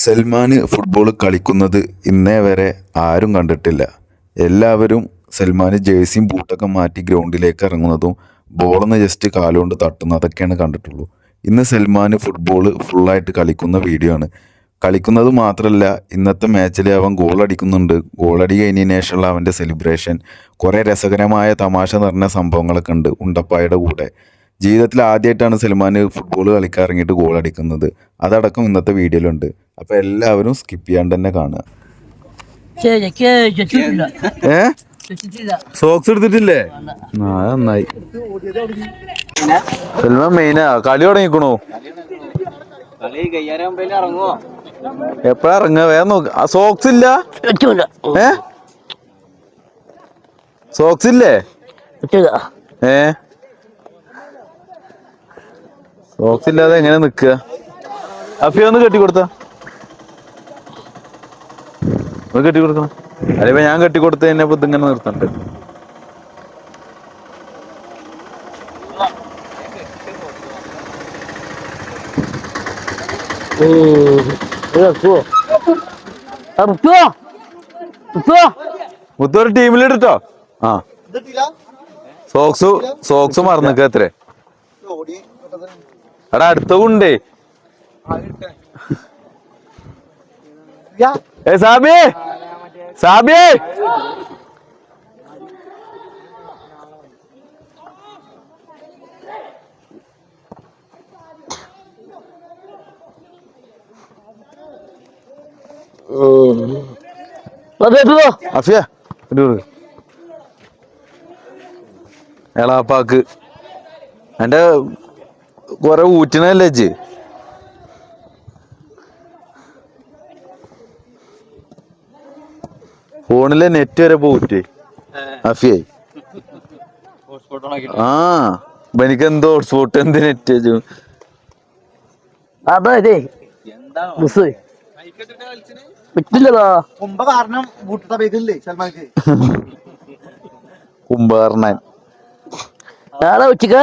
സൽമാന് football കളിക്കുന്നത് ഇന്നേ വരെ ആരും കണ്ടിട്ടില്ല. എല്ലാവരും സൽമാന് ജേഴ്സിയും ബൂട്ടൊക്കെ മാറ്റി ഗ്രൗണ്ടിലേക്ക് ഇറങ്ങുന്നതും ബോളൊന്ന് ജസ്റ്റ് കാലുകൊണ്ട് തട്ടുന്നത് അതൊക്കെയാണ് കണ്ടിട്ടുള്ളൂ. ഇന്ന് സൽമാന് ഫുട്ബോൾ ഫുള്ളായിട്ട് കളിക്കുന്ന വീഡിയോ ആണ്. കളിക്കുന്നത് മാത്രമല്ല ഇന്നത്തെ മാച്ചിൽ അവൻ ഗോളടിക്കുന്നുണ്ട് ഗോളടി കഴിഞ്ഞതിന് ശേഷമുള്ള അവന്റെ സെലിബ്രേഷൻ കുറേ രസകരമായ തമാശ നിറഞ്ഞ സംഭവങ്ങളൊക്കെ ഉണ്ട് ഉണ്ടപ്പായുടെ കൂടെ. ജീവിതത്തിൽ ആദ്യമായിട്ടാണ് സൽമാൻ ഫുട്ബോൾ കളിക്കാൻ അടിക്കുന്നത്. അതടക്കം ഇന്നത്തെ വീഡിയോയിലുണ്ട് അപ്പോൾ എല്ലാവരും സ്കിപ്പ് ചെയ്യാണ്ട് തന്നെ കാണുക. ഏ? സോക്സ് എടുത്തിട്ടില്ലേ? ആ നന്നായി. സിനിമ മെയിനാ കളി തുടങ്ങിക്കണു? എപ്പഴാ ഇറങ്ങുക? വേഗം നോക്ക്. ആ സോക്സ് ഇല്ല? ഏ? സോക്സ് ഇല്ലേ? ഏ? സോക്സ് ഇല്ലാതെ എങ്ങനെ നിക്കുക കെട്ടി ഒന്ന് ഒന്ന് കെട്ടി കൊടുക്കണം? അല്ലെ ഞാൻ കെട്ടി കൊടുത്ത തന്നെ ഇപ്പൊ ഇതിങ്ങനെ നിർത്തണ്ട്? പോ മുത്തൊരു ടീമിലിട്ടോ ആ. സോക്സ് സോക്സ് മറന്നിക്ക എത്ര എടാ അടുത്ത കൊണ്ടേ ഏ സാബി സാബി അഫിയ. എളാപ്പാക്ക് എന്റെ കൊറേ ഊറ്റണല്ലേ ഫോണിലെ നെറ്റ് വരെ പോയിട്ട്. അഫിയായി ആ എനിക്ക് എന്തോ ഹോട്ട്സ്പോട്ട് എന്ത് നെറ്റ് അതെ പറ്റില്ലതാ കാരണം കുംഭാർണൻ നാളെ ഉച്ചയ്ക്ക്?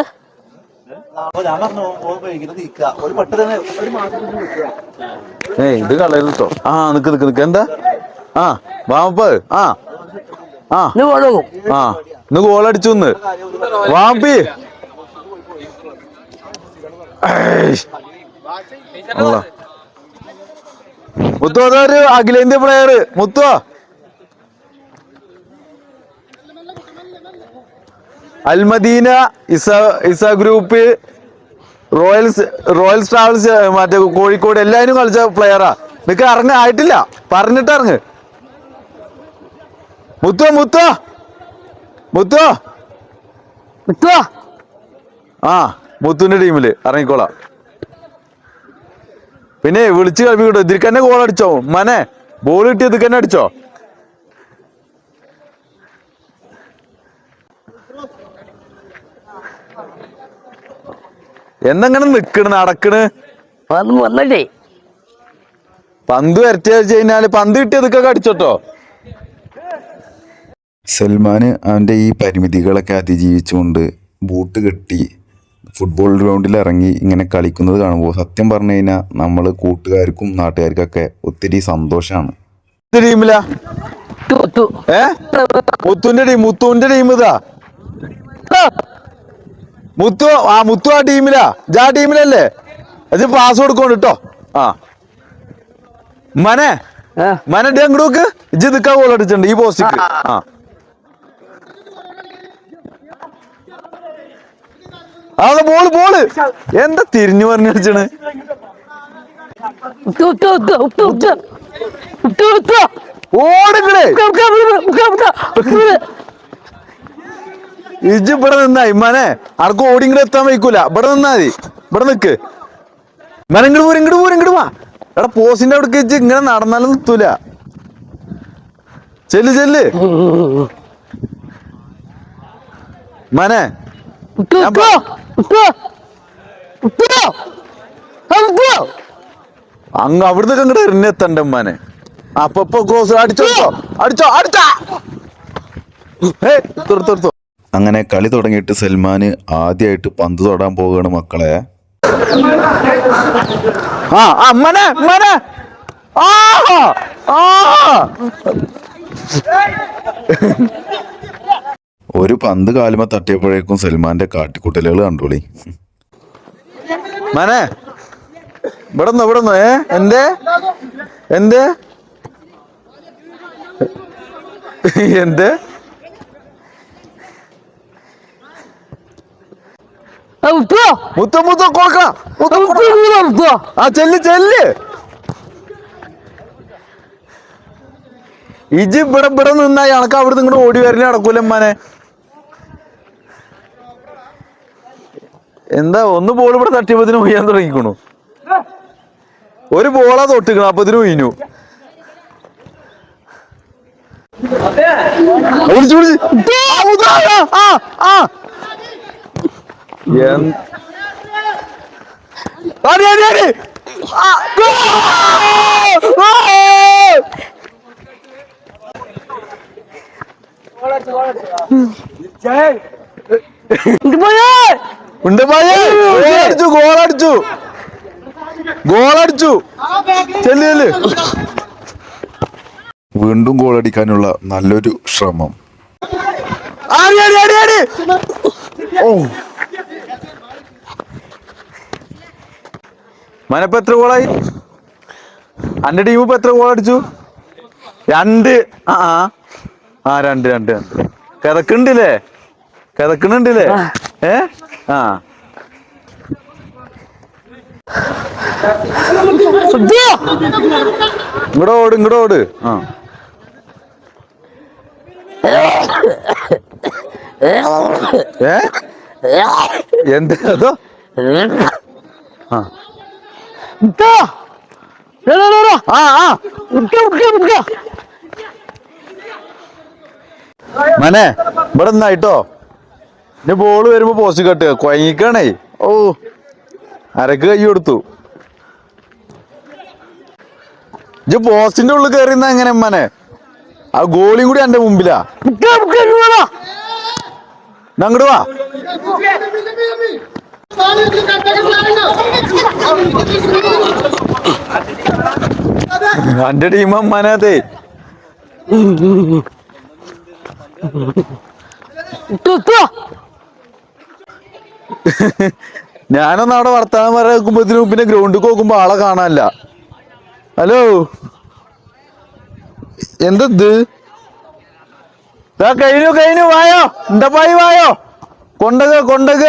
ഏയ് ഇത് കളയരുത് ആ നിക്ക് നിക്ക് നിക്ക്. എന്താ? ആ വാമപ്പ് ആ ആ. ആ ഇന്ന് ഗോൾ അടിച്ചു ഇന്ന്. വാമ്പി മുത്തു അതൊരു അഖിലേന്ത്യ പ്ലെയർ മുത്തു. അൽമദീന ഇസ ഇസ ഗ്രൂപ്പ് റോയൽസ് റോയൽ ട്രാവൽസ് മറ്റേ കോഴിക്കോട് എല്ലാവരും കളിച്ച പ്ലെയറാ നിക്ക് ഇറങ്ങ ആയിട്ടില്ല പറഞ്ഞിട്ട് ഇറങ്ങ്. മുത്തോ മുത്തു. മുത്തു. മുത്തു. ആ മുത്തുവിന്റെ ടീമിൽ. ഇറങ്ങിക്കോളാം. പിന്നെ വിളിച്ച് കളിപ്പിക്കട്ടോ ഇതിൽ തന്നെ ഗോൾ അടിച്ചോ? മനെ ബോൾ കിട്ടി ഇതിൽ തന്നെ അടിച്ചോ? എന്തെങ്ങനെ നിക്കണ് നടക്കണ്? പന്ത് വരട്ടി കഴിഞ്ഞാൽ പന്ത് കിട്ടിയതൊക്കെ അടിച്ചോട്ടോ സൽമാന് അവന്റെ ഈ പരിമിതികളൊക്കെ അതിജീവിച്ചുകൊണ്ട് ബൂട്ട് കെട്ടി ഫുട്ബോൾ ഗ്രൗണ്ടിൽ ഇറങ്ങി ഇങ്ങനെ കളിക്കുന്നത് കാണുമ്പോൾ സത്യം പറഞ്ഞു കഴിഞ്ഞാൽ നമ്മൾ കൂട്ടുകാർക്കും നാട്ടുകാർക്കൊക്കെ ഒത്തിരി സന്തോഷമാണ്. ടീമിലാ? ടീം മുത്തുവിന്റെ ടീം ഇതാ. മുത്തു ആ മുത്തു ആ ടീമിലാ. ജാ ടീമിലല്ലേ? അത് പാസ് കൊടുക്കോണ്ട് കേട്ടോ. ആ. മനെ. മനെ അങ്ങോട്ട് നോക്ക്. ഇജ്ജ് നിൽക്കാൻ ഗോൾ അടിച്ചിട്ടുണ്ട് ഈ പോസ്റ്റിക്ക് ആ. അതെ ബോൾ ബോൾ എന്താ തിരിഞ്ഞു പറഞ്ഞു വെച്ചാണ് തു ഇവിടെ നിന്നാ ഇമ്മാനെ ആർക്കും ഓടി ഇങ്ങോട്ട് എത്താൻ വയ്ക്കൂല. ഇവിടെ നിന്നാ മതി. ഇവിടെ നിക്ക്. ഇമ്മാനെ ഇങ്ങോട്ട് പോരും ഇങ്ങോട്ട് പോരും ഇങ്ങോട്ട് വാ. എടാ പോസിന്റെ അവിടെ ഇജ്ജ് ഇങ്ങനെ നടന്നാലും നിർത്തൂല ചെല്ല് ചെല്ല്. മനെ. അങ്ങ് അവിടുന്ന് ഇങ്ങോട്ട് എറിഞ്ഞെത്തണ്ട ഉമ്മാനെ. അപ്പൊ ക്രോസ് അടിച്ചോ അടിച്ചോ അടിച്ചോ അങ്ങനെ കളി തുടങ്ങിയിട്ട് സൽമാന് ആദ്യമായിട്ട് പന്ത് തൊടാൻ പോവുകയാണ് മക്കളെ. ആ ഒരു പന്ത് കാലുമ തട്ടിയപ്പോഴേക്കും സൽമാന്റെ കാട്ടിക്കുട്ടലുകൾ കണ്ടോളി. മനെ ഇവിടെ ഇവിടുന്ന് ഇവിടെ നിന്ന് ഏ? എന്തേ? എന്തേ? എന്തേ? മുത്തോ മുത്ത കൊടുക്ക. ആ ചെല്ല് ചെല്ല്. ഇജ് ഇവിടെ ഇവിടെ നിന്നായി എനക്ക് അവിടെ ഇങ്ങോട്ട് ഓടി വരലേ നടക്കൂല എന്താ ഒന്ന് ബോൾ ഇവിടെ തട്ടിയപ്പത്തിന് ഒയ്യാൻ തുടങ്ങിക്കണു. ഒരു ബോളാ തൊട്ടിക്കണു അപ്പത്തിന് ഒയ്യു വിളിച്ചു ഗോൾ അടിച്ചു ഗോൾ അടിച്ചു ഗോൾ! ഉണ്ട് ഗോളടിച്ചു ഗോളടിച്ചു. ഗോളടിച്ചു. ചെല്ല് ചെല്ല്. വീണ്ടും ഗോളടിക്കാനുള്ള നല്ലൊരു ശ്രമം. മനപ്പ എത്ര ഗോളായി? അന്റെ ടീം ഇപ്പൊ എത്ര ഗോൾ അടിച്ചു രണ്ട്. ആ ആ. ആ രണ്ട് രണ്ട് രണ്ട്. കിതക്കുന്നുണ്ടല്ലേ? കിതക്കുന്നുണ്ടല്ലേ? ഏ? ആ. ഇങ്ങോട്ട് ഓട് ഇങ്ങോട്ട് ഓട്. ആ. ഏ? എന്ത്? അതോ? ആ. മനെ ഇവിടെ നിന്നായിട്ടോ ഇനി ബോൾ വരുമ്പോ പോസ്റ്റ് കട്ടുക കൊയങ്ങിക്കണേ. ഓ അരക്ക് കൈ കൊടുത്തു. ഇജ്ജ് പോസ്റ്റിന്റെ ഉള്ളിൽ കയറിയുന്ന എങ്ങനെ മനെ ആ ഗോളിയും കൂടി എന്റെ മുമ്പിലാ. അങ്ങോട്ട് വാ. എന്റെ ടീം അമ്മാനത്തെ മുത്തോ ഞാനൊന്ന് അവിടെ വർത്താനം പറയുമ്പോഴത്തേനും പിന്നെ ഗ്രൗണ്ടിൽ നോക്കുമ്പോ ആളെ കാണാനില്ല. ഹലോ എന്തത് കഴിഞ്ഞു കഴിഞ്ഞു വായോ? എന്താ പായി വായോ? കൊണ്ടക കൊണ്ടക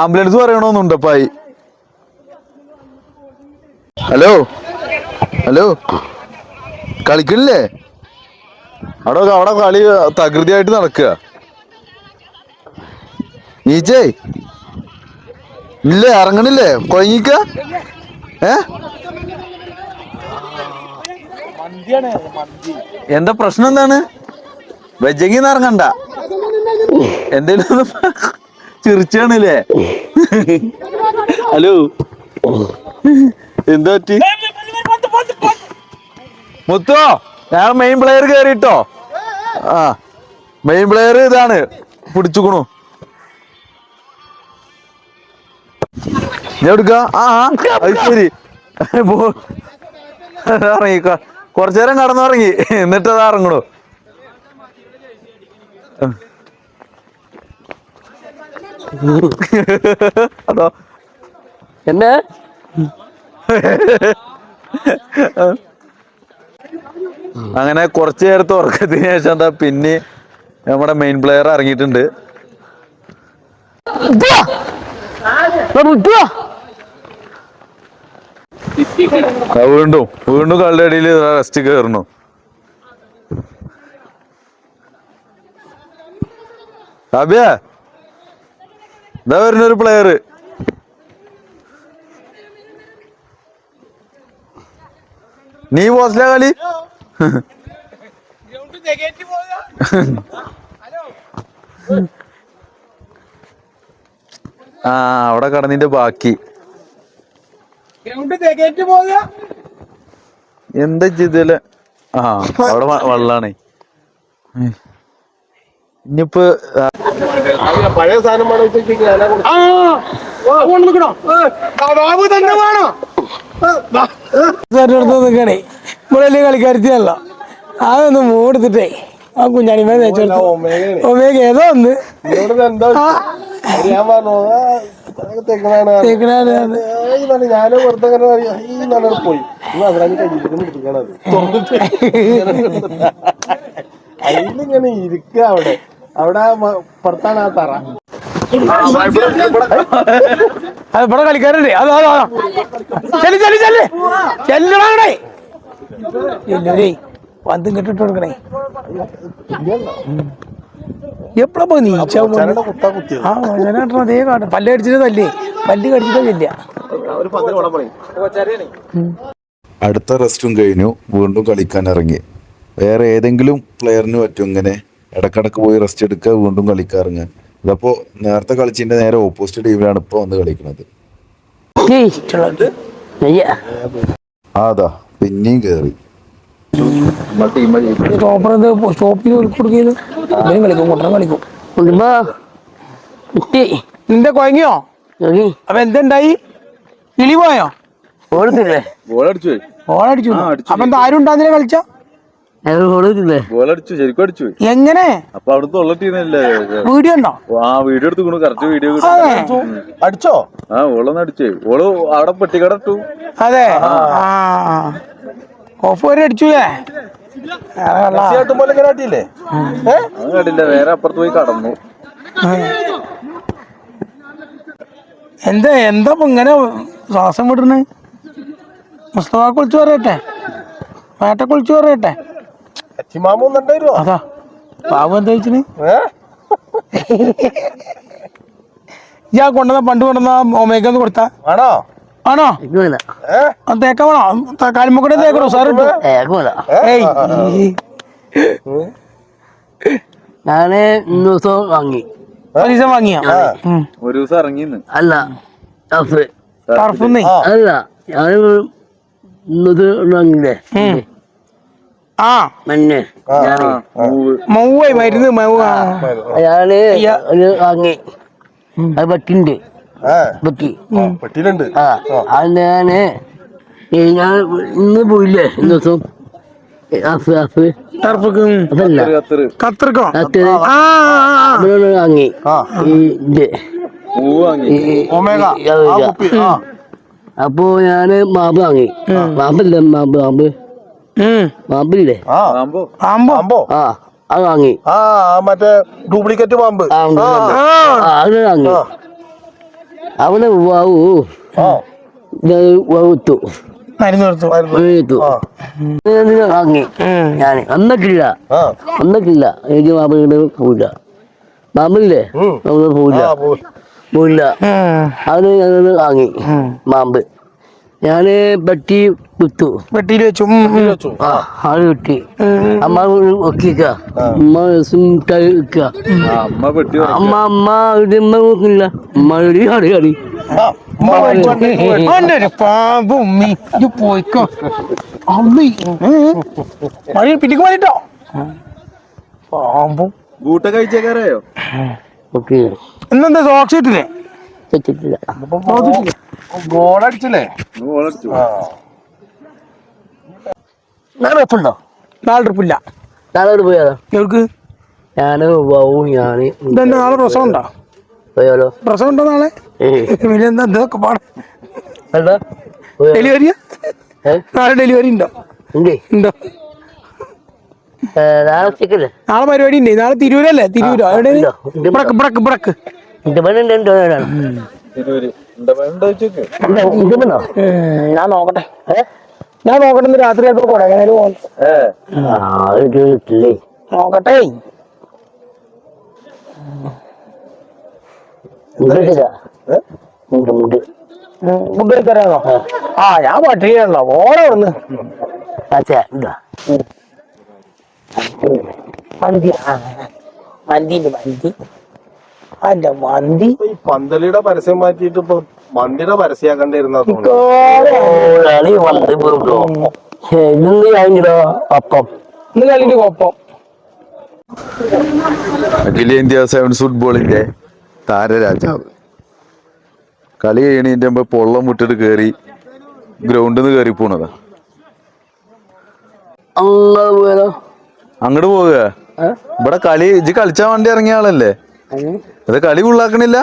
ആംബുലൻസ് പറയണോന്നുണ്ട് പായി? ഹലോ ഹലോ കളിക്കണില്ലേ? അവിടെ അവിടെ കളി തകൃതിയായിട്ട് നടക്കുക. നീച്ചേ? ഇല്ലേ ഇറങ്ങണില്ലേ? കൊഴങ്ങിക്ക ഏ? എന്താ പ്രശ്നം എന്താണ്? വെജങ്ങി ഇറങ്ങണ്ട. എന്തേലും ചിരിച്ചാണല്ലേ ഹലോ. എന്താ പറ്റി? മുത്തോ ഞാൻ മെയിൻ പ്ലെയർ കേറിട്ടോ? ആ മെയിൻ പ്ലെയർ ഇതാണ്. പിടിച്ചുക്കണു. എടുക്ക. ആ ആ, അത് ശരി. ഇറങ്ങി കൊറച്ചു നേരം കടന്നുറങ്ങി. എന്നിട്ട് അതാ ഇറങ്ങണു. അതോ? എന്നെ? അങ്ങനെ കുറച്ചു നേരത്തെ ഉറക്കത്തിന് ശേഷം എന്താ പിന്നെ നമ്മുടെ മെയിൻ പ്ലെയർ ഇറങ്ങിയിട്ടുണ്ട്. വീണ്ടും വീണ്ടും കളുടെ ഇടയിൽ റെസ്റ്റ് കയറണു അബിയ ഇതാ വരുന്നൊരു പ്ലെയർ നീ പോസ്റ്റിലാ കളി? ആ അവിടെ കടന്നിന്റെ ബാക്കി. എന്താ ചെയ്തല്ലേ ആ അവിടെ വെള്ളാണ്. ഇനിയിപ്പോ പഴയ സാധനം ബാബു തന്നെ വേണോ? സാറിനടുത്ത് നിൽക്കണേ ഇവിടെ വലിയ കളിക്കാരത്തിയല്ല അതൊന്ന് മൂടെടുത്തിട്ടേ. ആ കുഞ്ഞാണിമേ തേച്ചെടുത്തു ഒമേഗ ഏതോ ഒന്ന് ഞാൻ പറഞ്ഞു ഞാനും വെറുതെ ഈ പോയി. കയ്യിലിരുന്ന് അതിലിങ്ങനെ ഇരിക്ക അവിടെ. അവിടെ പുറത്താണ് ആ തറ. അത് ഇവിടെ കളിക്കാരുണ്ട് അതോ അതോ അതോ. ചെല്ലു ചെല്ലു ചെല്ലു. ചെല്ലണേ ചെല്ലൂരേ പന്ത് കെട്ടിട്ട് ഇട്ട് കൊടുക്കണേ. എപ്പോഴാ പോയി നീച്ച ആ വചനാട്ടോ അതേ കാണും തല്ലേ. പല്ല് കടിച്ചിട്ട് പറയും. അടുത്ത റെസ്റ്റും കഴിഞ്ഞു. വീണ്ടും കളിക്കാൻ ഇറങ്ങി. വേറെ ഏതെങ്കിലും പ്ലെയറിന് പറ്റും ഇങ്ങനെ ഇടക്കിടക്ക് പോയി റെസ്റ്റ് എടുക്കുക വീണ്ടും കളിക്കാറുങ്ങ. ഇതപ്പോ ഇതപ്പോൾ നേരത്തെ കളിച്ചതിന്റെ നേരെ ഓപ്പോസിറ്റ് ടീമിലാണ് ഇപ്പോൾ വന്ന് കളിക്കുന്നത് അതാ. പിന്നെയും കയറി സ്റ്റോപ്പർ സ്റ്റോപ്പിൽ കൊടുക്കുന്നത് ഇവനും കളിക്കും കുട്ടനും കളിക്കും. നിന്റെ കൊയങ്ങിയോ? അപ്പൊ എന്തുണ്ടായി? കിളി പോയോ? ഓടത്തില്ലേ ഗോളടിച്ചു പോയി ഓളടിച്ചു അപ്പൊ എന്താ ആരും ഉണ്ടാകുന്നില്ല കളിച്ച? അയാൾ ഓടത്തില്ലേ ഗോളടിച്ചു ശരിക്കും അടിച്ചു പോയി എങ്ങനെ? അപ്പൊ അവിടുത്തെ ഉള്ള ടീമല്ലേ വീഡിയോ ഉണ്ടോ? ആ വീഡിയോ എടുത്തു. കറക്റ്റ് വീഡിയോ അടിച്ചോ? ആ ഓളൊന്ന് അടിച്ചേ. ഓൾ അവിടെ പെട്ടിക്കട ഇട്ടു. അതെ. ആ. ഓഫ് വരെ അടിച്ചൂലേ വേറെ അപ്പുറത്ത് പോയി കടന്നു. എന്താ എന്താ ഇങ്ങനെ ശ്വാസം വിടുന്നു? മുസ്തഫ കുളിച്ചു പറയട്ടെ? വേട്ട കുളിച്ചു പറയട്ടെ? അതാ. ബാബു എന്താ വെച്ചിന് ഇയാ കൊണ്ടുവന്ന പണ്ട് കൊണ്ടുവന്ന ഒമേക്കൊന്ന് കൊടുത്താ. ആണോ ആണോ? ഇല്ല കാലിമുക്കടെ തേക്കണോ സാർ ഞാൻ ഇന്ന് ദിവസം വാങ്ങി. പൈസ വാങ്ങിയ? ഒരു ദിവസം ഇറങ്ങിന്ന് അല്ല ടർഫ്. ടർഫുന്നേ? അല്ല ഞാൻ ഇന്നത് വാങ്ങില്ലേ ആ. മഞ്ഞ്. മൗവായി മൂവ്. മൗവേ മരുന്ന്. മൗ ഞാൻ വാങ്ങി. അത് പറ്റിണ്ട്. പെട്ടിയിലുണ്ട്. ആ അത് ഞാൻ ഞാൻ ഇന്ന് പോയില്ലേ ഇന്ന് ദിവസം? അഫ് ടർഫുക്ക്. അതല്ല. ഖത്തർക്കോ വാങ്ങി. ഈ ഇത്. അപ്പോ ഞാൻ മാമ്പ് വാങ്ങി. മാമ്പില്ലേ മാമ്പ് മാമ്പ്. മാമ്പില്ലേ? ആ. അത് വാങ്ങി. ആ ആ മറ്റേ ഡ്യൂപ്ലിക്കേറ്റ്. ആ അത് വാങ്ങി. അവനെ വാവു ആ. ഇത് വാവുത്തു മരുന്ന്. കൊടുത്തു വാവുത്തു ഇതിനെ വാങ്ങി? ഞാൻ അന്നക്കില്ല ആ. വന്നിട്ടില്ല. എനിക്ക് മാമ്പിട്ട് പോയില്ല മാമ്പില്ലേ. നമ്മൾ പോയില്ല പോയില്ല. അത് ഞങ്ങൾ വാങ്ങി. മാമ്പ് ഞാൻ വെട്ടി വിട്ടു. പെട്ടിയിൽ വെച്ചു. ആ അത് കിട്ടി അമ്മ ഒക്കിക്ക. അമ്മ സുമിട്ടായി വെക്കുക. അമ്മ അമ്മ അമ്മ നോക്കില്ല അമ്മ എടി കളി ഒരു പാമ്പ് ഉമ്മി. ഇത് പോയിക്കോ. അമ്മി. മഴ പിടിക്ക് മതിട്ടോ പാമ്പും. കഴിച്ചേക്കാറായോ? ഓക്കെ. എന്നെന്താ സോക്സ് ഇട്ടില്ലേ തെറ്റിട്ടില്ല ഗോളടിച്ചില്ലേ നാളെ എപ്പുണ്ടോ നാളെ ട്രിപ്പില്ല നാളെ അവിടെ പോയാലോ ഇവർക്ക് ഞാൻ പോവും ഞാൻ നാളെ പ്രസവം ഉണ്ടോ? പോയാലോ പ്രസവം ഉണ്ടോ നാളെ? പിന്നെ എന്താ ഇതൊക്കെ പാട്. ഡെലിവറിയാ നാളെ ഡെലിവറി ഉണ്ടോ? ഉണ്ട്? നാളെ ഉച്ചക്കല്ലേ? നാളെ പരിപാടി ഉണ്ട് നാളെ തിരൂരല്ലേ? തിരൂരോ? എവിടെ. ബ്രക്ക് ബ്രക്ക് ബ്രക്ക്. ഞാൻ നോക്കട്ടെ. ഞാൻ നോക്കട്ടെ രാത്രി ചിലപ്പോ കൊടകനാൽ പോകും നോക്കട്ടെ. ഫുഡ്? തരാനോ ആ. ഞാൻ പട്ടികയാണല്ലോ ഓരോ ഒന്ന് അച്ഛാ ഇതാ. മന്തി ആ മന്തി മന്തി. അല്ല മന്തി ഈ പന്തലിയുടെ പരസ്യം മാറ്റിയിട്ട് ഇപ്പൊ മന്തിയുടെ ഇന്ന് കഴിഞ്ഞോ അപ്പം. ഇന്ന് കൊപ്പം. അഖിലേന്ത്യാ സെവൻസ് ഫുട്ബോളിന്റെ താരരാജാവ്. കളി കഴിയണതിന്റെ മുമ്പ് പൊള്ളം വിട്ടിട്ട് കയറി ഗ്രൗണ്ടിൽ നിന്ന് കയറി പോണതാ. അങ്ങോട്ട് പോവുക? ഇവിടെ കളി ഇജ്ജ് കളിച്ചാൻ വേണ്ടി ഇറങ്ങിയ ആളല്ലേ? അത് കളി ഉള്ളാക്കണില്ല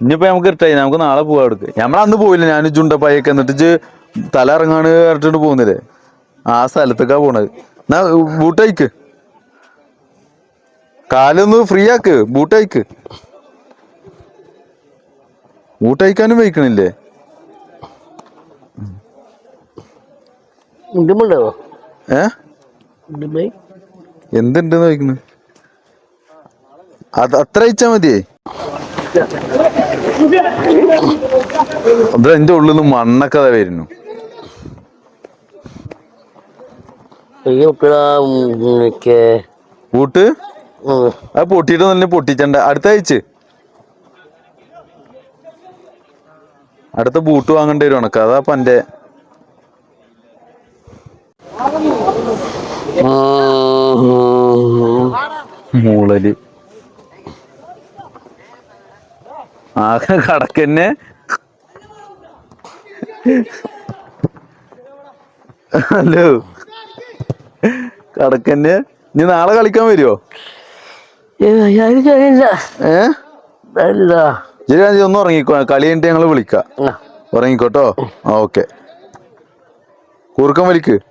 ഇനിയിപ്പോ നമുക്ക് ഇട്ടായി നമുക്ക് നാളെ പോവാ എടുക്ക് നമ്മൾ അന്ന് പോയില്ല ഞാൻ ചുണ്ടപ്പായൊക്കെ എന്നിട്ട് തല ഇറങ്ങാണ് പറഞ്ഞിട്ട് പോകുന്നില്ലേ ആ സ്ഥലത്തേക്കാ പോണത്. എന്നാ ബൂട്ട് അയക്ക് കാലൊന്ന് ഫ്രീ ആക്ക് ബൂട്ട് അയക്ക് ബൂട്ട് അയക്കാനും വയ്ക്കണില്ലേ ഇണ്ടുമുണ്ടാവോ ഏ? ഇണ്ടുമായി എന്തുണ്ടെന്ന് ചോദിക്കുന്നു അത് അത്ര അയച്ചാ മതിയേ? അത് എന്റെ ഉള്ളിൽ നിന്ന് മണ്ണൊക്കെ അതാ വരുന്നു. പൂട്ട് അത് പൊട്ടിയിട്ട് തന്നെ പൊട്ടിച്ചണ്ട. അടുത്ത അയച്ച് അടുത്ത ബൂട്ട് വാങ്ങേണ്ടി വരും ഉണക്ക. അതാ അപ്പൊ എന്റെ മൂളൽ. ആകെ കടക്കന്നെ. ഹലോ. കടക്കന്നെ. നീ നാളെ കളിക്കാൻ വരുമോ അല്ല ശരി ഒന്ന് ഉറങ്ങിക്കോ. കളി കഴിഞ്ഞിട്ട് ഞങ്ങൾ വിളിക്കാം. ഉറങ്ങിക്കോട്ടോ? ഓക്കെ. കൂർക്കം വലിക്ക്.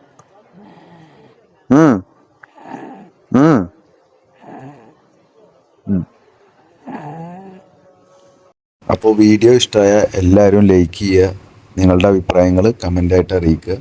അപ്പോൾ വീഡിയോ ഇഷ്ടമായ എല്ലാവരും ലൈക്ക് ചെയ്യുക. നിങ്ങളുടെ അഭിപ്രായങ്ങൾ കമന്റായിട്ട് അറിയിക്കുക.